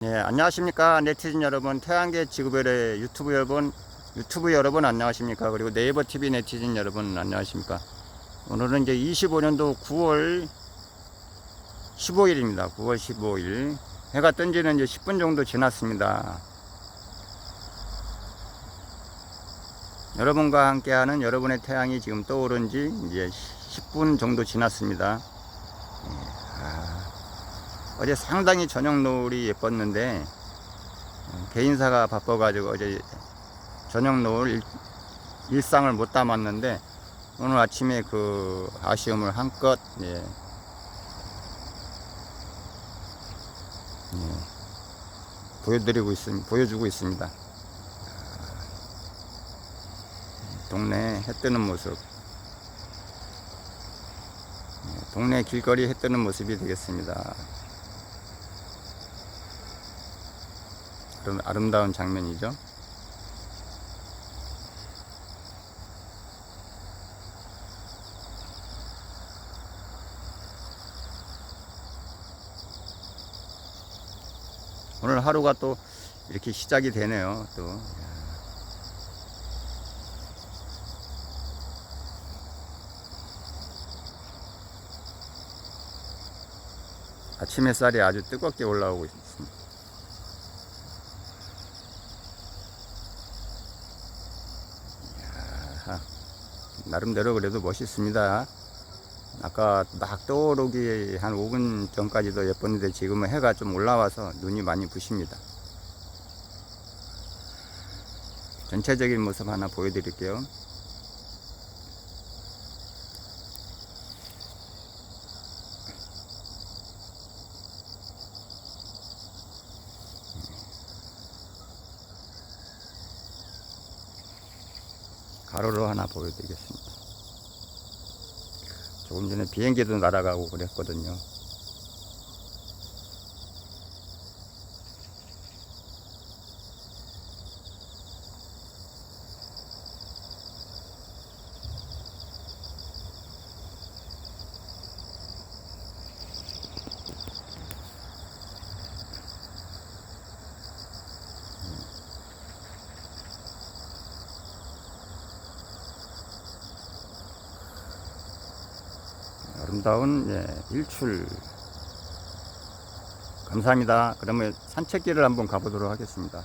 네, 안녕하십니까 네티즌 여러분, 태양계 지구별의 유튜브 여러분, 유튜브 여러분 안녕하십니까? 그리고 네이버 TV 네티즌 여러분 안녕하십니까? 오늘은 이제 25년도 9월 15일입니다. 9월 15일 해가 뜬 지는 이제 10분 정도 지났습니다. 여러분과 함께하는 여러분의 태양이 지금 떠오른 지 이제 10분 정도 지났습니다. 어제 상당히 저녁 노을이 예뻤는데 어, 개인사가 바빠가지고 어제 저녁 노을 일, 일상을 못 담았는데 오늘 아침에 그 아쉬움을 한껏 예. 예, 보여드리고 있습니다. 보여주고 있습니다. 아, 동네 해 뜨는 모습. 예, 동네 길거리 해 뜨는 모습이 되겠습니다. 그런 아름다운 장면이죠. 오늘 하루가 또 이렇게 시작이 되네요. 또 아침 햇살이 아주 뜨겁게 올라오고 있습니다. 이야, 나름대로 그래도 멋있습니다. 아까 막 떠오르기 한 5분 전까지도 예뻤는데 지금은 해가 좀 올라와서 눈이 많이 부십니다. 전체적인 모습 하나 보여드릴게요. 가로로 하나 보여드리겠습니다. 조금 전에 비행기도 날아가고 그랬거든요. 아름다운 예, 일출 감사합니다. 그러면 산책길을 한번 가보도록 하겠습니다.